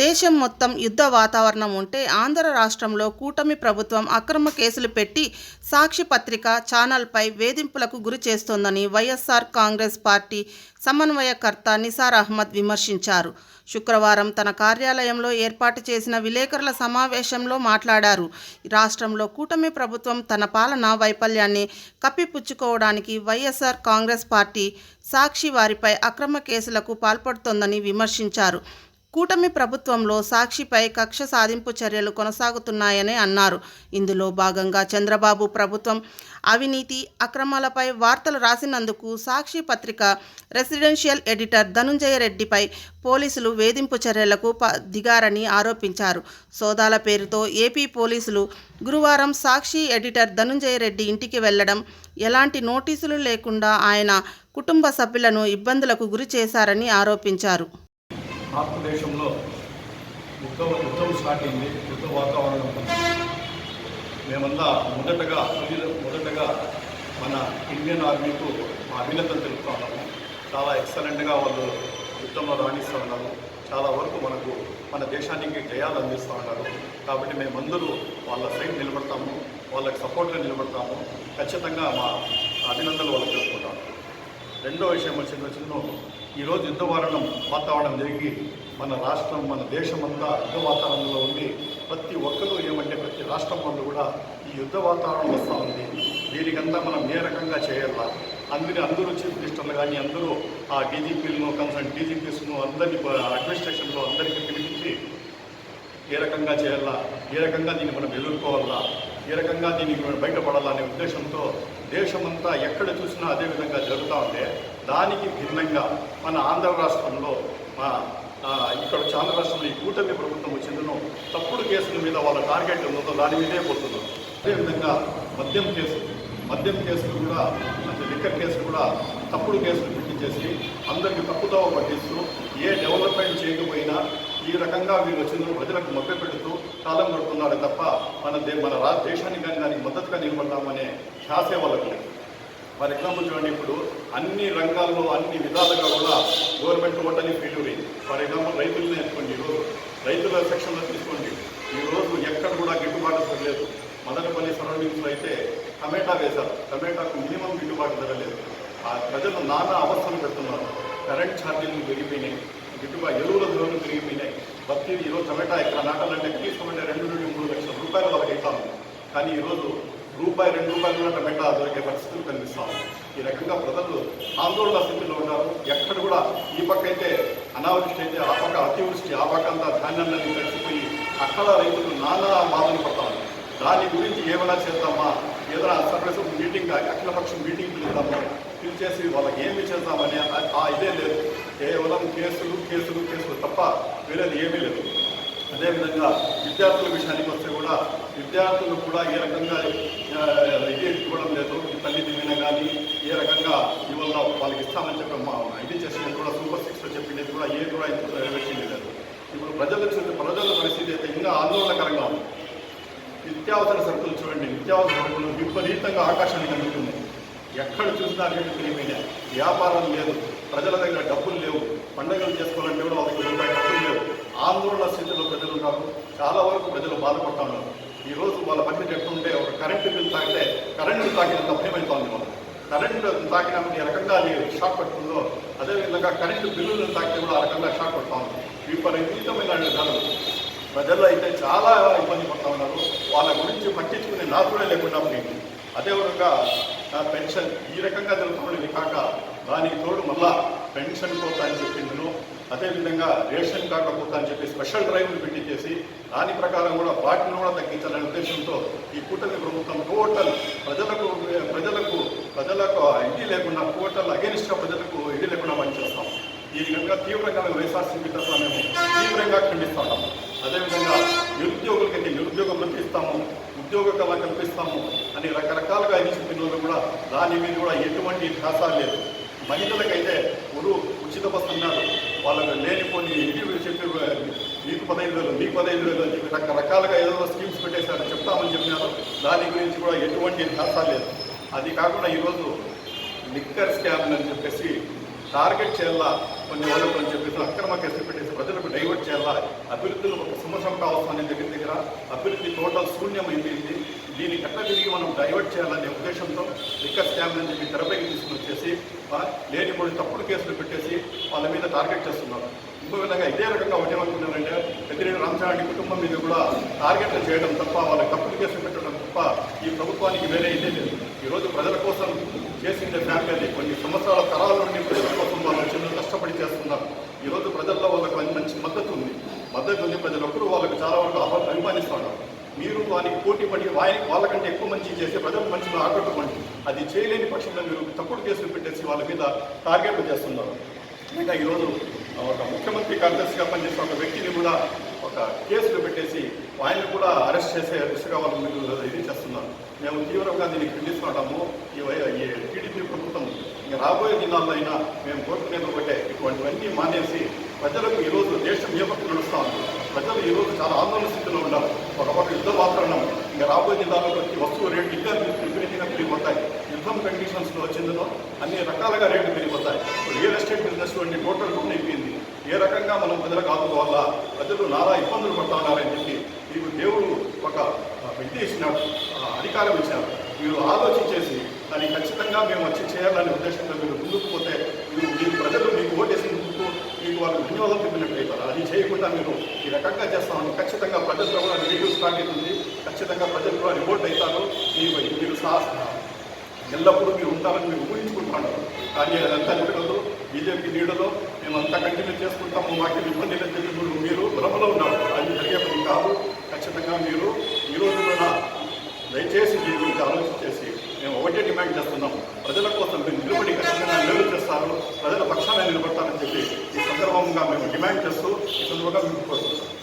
దేశం మొత్తం యుద్ధ వాతావరణం ఉంటే ఆంధ్ర రాష్ట్రంలో కూటమి ప్రభుత్వం అక్రమ కేసులు పెట్టి సాక్షి పత్రిక ఛానల్పై వేధింపులకు గురి చేస్తోందని వైఎస్ఆర్ కాంగ్రెస్ పార్టీ సమన్వయకర్త నిసార్ అహ్మద్ విమర్శించారు. శుక్రవారం తన కార్యాలయంలో ఏర్పాటు చేసిన విలేకరుల సమావేశంలో మాట్లాడారు. రాష్ట్రంలో కూటమి ప్రభుత్వం తన పాలన వైఫల్యాన్ని కప్పిపుచ్చుకోవడానికి వైఎస్ఆర్ కాంగ్రెస్ పార్టీ సాక్షి వారిపై అక్రమ కేసులకు పాల్పడుతోందని విమర్శించారు. కూటమి ప్రభుత్వంలో సాక్షిపై కక్ష సాధింపు చర్యలు కొనసాగుతున్నాయని అన్నారు. ఇందులో భాగంగా చంద్రబాబు ప్రభుత్వం అవినీతి అక్రమాలపై వార్తలు రాసినందుకు సాక్షి పత్రిక రెసిడెన్షియల్ ఎడిటర్ ధనుంజయ రెడ్డిపై పోలీసులు వేధింపు చర్యలకు దిగారని ఆరోపించారు. సోదాల పేరుతో ఏపీ పోలీసులు గురువారం సాక్షి ఎడిటర్ ధనుంజయ రెడ్డి ఇంటికి వెళ్ళడం ఎలాంటి నోటీసులు లేకుండా ఆయన కుటుంబ సభ్యులను ఇబ్బందులకు గురి చేశారని ఆరోపించారు. భారతదేశంలో యుద్ధం యుద్ధం స్టార్ట్ అయింది యుద్ధ వాతావరణం మేమంతా మొదటగా మొదటగా మన ఇండియన్ ఆర్మీకు మా అభినందన తెలుపుతా ఉన్నాము చాలా ఎక్సలెంట్గా వాళ్ళు యుద్ధంలో రాణిస్తూ ఉన్నారు. చాలా వరకు మనకు మన దేశానికి జయాలు అందిస్తూ ఉన్నారు. కాబట్టి మేమందరూ వాళ్ళ సైడ్ నిలబడతాము వాళ్ళకి సపోర్ట్గా నిలబడతాము. ఖచ్చితంగా మా అభినందనలు వాళ్ళకి తెలుసుకుంటాము రెండో విషయం వచ్చింది వచ్చిందో ఈరోజు యుద్ధ వారణం వాతావరణం జరిగి మన రాష్ట్రం మన దేశం అంతా యుద్ధ వాతావరణంలో ఉంది ప్రతి ఒక్కరూ ఏమంటే ప్రతి రాష్ట్రం వాళ్ళు కూడా ఈ యుద్ధ వాతావరణం వస్తూ ఉంది. దీనికంతా మనం ఏ రకంగా చేయాలా? అందరి అందరూ చీఫ్ మినిస్టర్లు కానీ అందరూ ఆ డీజీపీలను కన్సర్న్ డీజీపీస్ను అందరినీ అడ్మినిస్ట్రేషన్లో అందరికీ పిలిపించి ఏ రకంగా చేయాలా? ఏ రకంగా దీన్ని మనం ఎదుర్కోవాలా? ఏ రకంగా దీనికి మనం బయటపడాలా అనే ఉద్దేశంతో దేశమంతా ఎక్కడ చూసినా అదే విధంగా జరుగుతూ ఉంటే దానికి భిన్నంగా మన ఆంధ్ర రాష్ట్రంలో మా ఇక్కడ చాలా ఆంధ్ర రాష్ట్రంలో ఈ కూటమి ప్రభుత్వం వచ్చిందను తప్పుడు కేసుల మీద వాళ్ళ టార్గెట్ ఉందో దాని మీదే పోతున్నారు అదేవిధంగా మద్యం కేసు మద్యం కేసులు కూడా అంటే లిక్కర్ కేసులు కూడా తప్పుడు కేసులు పెట్టించేసి అందరికీ తప్పుదోవ పట్టిస్తూ ఏ డెవలప్మెంట్ చేయకపోయినా ఈ రకంగా వీళ్ళు వచ్చిన ప్రజలకు మభ్య పెడుతూ కాలం గడుపుతున్నాడు తప్ప మన దే మన రా దేశానికి కానీ దానికి మద్దతుగా నిలబడతామనే ధ్యాసే వాళ్ళకు లేదు. ఫర్ ఎగ్జాంపుల్ చూడండి ఇప్పుడు అన్ని రంగాల్లో అన్ని విధాలుగా కూడా గవర్నమెంట్ ఓటని ఫెయిల్యూర్ అయింది. ఫర్ ఎగ్జాంపుల్ రైతులనే ఎత్తుకోండి ఈరోజు రైతుల సెక్షన్లో తీసుకోండి. ఈరోజు ఎక్కడ కూడా గిట్టుబాటు ధర లేదు. మదనపల్లి సరౌండింగ్స్లో అయితే టమాటా వేశారు. టమాటాకు మినిమం గిట్టుబాటు ధర లేదు. ఆ ప్రజలు నానా అవస్థలు పెడుతున్నారు. కరెంట్ ఛార్జీలు పెరిగిపోయినాయి. గిట్టుబాటు ఎరువుల ధరలు పెరిగిపోయినాయి. భక్తి ఈరోజు టమాటా ఇక్కడ నాటాలంటే తీసుకోమంటే రెండు నుండి మూడు లక్షల రూపాయలు వాళ్ళకి అవుతాను కానీ ఈరోజు రూపాయి రెండు రూపాయలు కూడా టమాటా దొరికే పరిస్థితులు కనిపిస్తాం ఈ రకంగా ప్రజలు ఆందోళన స్థితిలో ఉన్నారు. ఎక్కడ కూడా ఈ పక్క అయితే అనావృష్టి అయితే ఆ పక్క అతివృష్టి ఆ పక్క అంతా ధాన్యాలన్నీ కలిసిపోయి అక్కడ రైతులు నానా బాధలు పడతారు. దాని గురించి ఏమైనా చేద్దామా? ఏదైనా సర్వీస్ మీటింగ్ అఖిలపక్షం మీటింగ్ పిలుద్దామా పిలిచేసి వాళ్ళకి ఏమి చేద్దామని ఆ- ఇదే లేదు. కేవలం కేసులు కేసులు కేసులు తప్ప వేరేది ఏమీ లేదు. అదేవిధంగా విద్యార్థుల విషయానికి వస్తే విద్యార్థులు కూడా ఏ రకంగా ఇది ఇవ్వడం లేదు. ఈ తల్లి దిగిన కానీ ఏ రకంగా ఇవాళ వాళ్ళకి ఇస్తామని చెప్పి మా ఇది చేసినది కూడా సూపర్ సిక్స్లో చెప్పింది కూడా ఏ కూడా ఇంత లేదు. ఇప్పుడు ప్రజల ప్రజల పరిస్థితి అయితే ఇంకా ఆందోళనకరంగా ఉంది. నిత్యావసర సరుకులు చూడండి. నిత్యావసర సరుకులు విపరీతంగా ఆకాశానికి అందుతున్నాయి ఎక్కడ చూసినా రేటు వ్యాపారం లేదు. ప్రజల దగ్గర డబ్బులు లేవు. పండుగలు చేసుకోవాలంటే కూడా ఒక రూపాయి డబ్బులు లేవు. ఆందోళన స్థితిలో ప్రజలు ఉన్నారు. చాలా వరకు ప్రజలు బాధపడతా ఉన్నారు. ఈరోజు వాళ్ళ పరిస్థితి ఎట్లుంటే ఒక కరెంటు బిల్ తాకితే కరెంటు తాకినంత భయం అవుతుంది కరెంటు తాకిన ఏ రకంగా అది షాక్ పడుతుందో అదేవిధంగా కరెంటు బిల్లులను తాకితే కూడా ఆ రకంగా షాక్ పడుతూ ఉంది. విపరీతమైన ధరలు ప్రజల్లో అయితే చాలా ఇబ్బంది పడుతూ ఉన్నారు. వాళ్ళ గురించి పట్టించుకునే నాకుడే లేకుండా పోయింది. అదేవిధంగా పెన్షన్ ఈ రకంగా జరుగుతున్నది కాక దానికి తోడు మళ్ళా పెన్షన్ కోత అని చెప్పిందను. అదేవిధంగా రేషన్ కార్డుల కొత్త అని చెప్పి స్పెషల్ డ్రైవ్లు పెట్టించేసి దాని ప్రకారం కూడా వాటిని కూడా తగ్గించాలనే ఉద్దేశంతో ఈ కూటమి ప్రభుత్వం టోటల్ ప్రజలకు ప్రజలకు ప్రజలకు ఇంటి లేకుండా టోటల్ అగేనిస్ట్గా ప్రజలకు ఇంటి లేకుండా పనిచేస్తాం. ఈ విధంగా తీవ్రంగా మేము వైఎస్ఆర్సీపీ తరఫున మేము తీవ్రంగా ఖండిస్తున్నాం అదేవిధంగా నిరుద్యోగులకైతే నిరుద్యోగ వృత్తి ఇస్తాము ఉద్యోగ కళ కల్పిస్తాము అని రకరకాలుగా ఇది కూడా దాని మీద కూడా ఎటువంటి ధ్యాస లేదు. మహిళలకైతే ఉరు ఉచిత బస్సు అన్నారు. వాళ్ళకి లేనిపోని ఇంటికి చెప్పి మీకు పదహైదు వేలు మీకు పదహైదు వేలు అని చెప్పి రకరకాలుగా ఏదో స్కీమ్స్ పెట్టేశారు చెప్తామని చెప్పినారు. దాని గురించి కూడా ఎటువంటి ధ్యాస లేదు. అది కాకుండా ఈరోజు లిక్కర్ స్కామ్ అని చెప్పేసి టార్గెట్ చేయాలా కొన్ని వాళ్ళకు అని చెప్పేసి అక్రమ కేసులు పెట్టేసి ప్రజలకు డైవర్ట్ చేయాలా అభివృద్ధిలో ఒక సంవత్సరం కావాల్సిన దగ్గర దగ్గర అభివృద్ధి టోటల్ శూన్యమైపోయింది. దీన్ని ఎట్లా తిరిగి మనం డైవర్ట్ చేయాలనే ఉద్దేశంతో లిక్కర్ స్కామ్ అని చెప్పి తెరపైకి తీసుకుని వచ్చేసి లేని మూడు తప్పుడు కేసులు పెట్టేసి వాళ్ళ మీద టార్గెట్ చేస్తున్నారు. ఇంకో విధంగా ఇదే రకంగా ఒకటేమనుకున్నారంటే పెద్దిరెడ్డి రామచంద్రారెడ్డి కుటుంబం మీద కూడా టార్గెట్లు చేయడం తప్ప వాళ్ళకి తప్పుడు కేసులు పెట్టడం తప్ప ఈ ప్రభుత్వానికి వేరే ఇదే లేదు. ఈరోజు ప్రజల కోసం చేసిన ఫ్యామిలీ కొన్ని సంవత్సరాల తరాల నుండి ప్రజల కోసం వాళ్ళు చిన్న కష్టపడి చేస్తున్నారు. ఈరోజు ప్రజల్లో వాళ్ళకి మంచి- మద్దతు ఉంది. మద్దతు ఉంది ప్రజలొక్కరూ వాళ్ళకి చాలా వరకు అభిమానిస్తున్నారు. మీరు వారికి పోటీ పడి వారి వాళ్ళకంటే ఎక్కువ మంచి చేసి ప్రజలకు మంచిగా ఆకట్టుకోండి. అది చేయలేని పక్షంలో మీరు తప్పుడు కేసులు పెట్టేసి వాళ్ళ మీద టార్గెట్లు చేస్తున్నారు. ఇంకా ఈరోజు ఒక ముఖ్యమంత్రి కార్యదర్శిగా పనిచేసిన ఒక వ్యక్తిని కూడా ఒక కేసులు పెట్టేసి ఆయన కూడా అరెస్ట్ చేసే దిశగా వాళ్ళు మీరు ఇది చేస్తున్నారు. మేము తీవ్రంగా దీన్ని ఖండిస్తున్నాము. ఈ ఈ టీడీపీ ప్రభుత్వం ఇంకా రాబోయే దినాల్లో అయినా మేము కోరుకునేది ఒకటే. ఇటువంటివన్నీ మానేసి ప్రజలకు ఈరోజు దేశం ఏ పక్కన నడుస్తూ ఉంది. ప్రజలు ఈరోజు చాలా ఆందోళన స్థితిలో ఉన్నారు. ఒక పక్క యుద్ధ వాతావరణం ఇంకా రాబోయే దినాల్లో ప్రతి వస్తువు రేటు ఇంకా విపరీతంగా పెరిగిపోతాయి. యుద్ధం కండిషన్స్లో వచ్చిందో అన్ని రకాలుగా రేట్లు పెరిగిపోతాయి. రియల్ ఎస్టేట్ బిజినెస్ వంటి టోటల్ రూమ్ అయిపోయింది. ఏ రకంగా మనం ప్రజలకు ఆదుకోవాలా? ప్రజలు నారా ఇబ్బందులు పడతా ఉన్నారని చెప్పి మీకు దేవుడు ఒక వ్యక్తి ఇచ్చినాడు అధికారం ఇచ్చినాడు మీరు ఆలో దాన్ని ఖచ్చితంగా మేము వచ్చి చేయాలనే ఉద్దేశంతో మీరు ముందుకు పోతే మీరు ప్రజలు మీకు ఓటేసినందుకు మీకు వాళ్ళు ధన్యవాదాలు చెప్పినట్టు అది చేయకుండా మీరు ఈ రకంగా చేస్తామని ఖచ్చితంగా ప్రజల్లో కూడా నెగిటివ్ స్టార్ట్ అవుతుంది ఖచ్చితంగా ప్రజలు కూడా రిపోర్ట్ అవుతారు. మీ- మీరు సాహస ఎల్లప్పుడూ మీరు ఉంటారని మీరు ఊహించుకుంటున్నారు కానీ అదంతా నీడలో బీజేపీ నీడలో మేము అంతా కంటిన్యూ చేసుకుంటాము. మాకు ఇబ్బంది లేదు మీరు- భ్రమలో ఉన్నారు. అది జరిగే కాదు. ఖచ్చితంగా మీరు ఈరోజు కూడా దయచేసి మేము ఒకటే డిమాండ్ చేస్తున్నాం ప్రజల కోసం మీరు నిలబడి ఖచ్చితంగా నిలబడి చేస్తారు. ప్రజల పక్షాన నిలబడతారని చెప్పి ఈ సందర్భంగా మేము డిమాండ్ చేస్తూ ఈ సందర్భంగా మీకు కోరుతున్నాం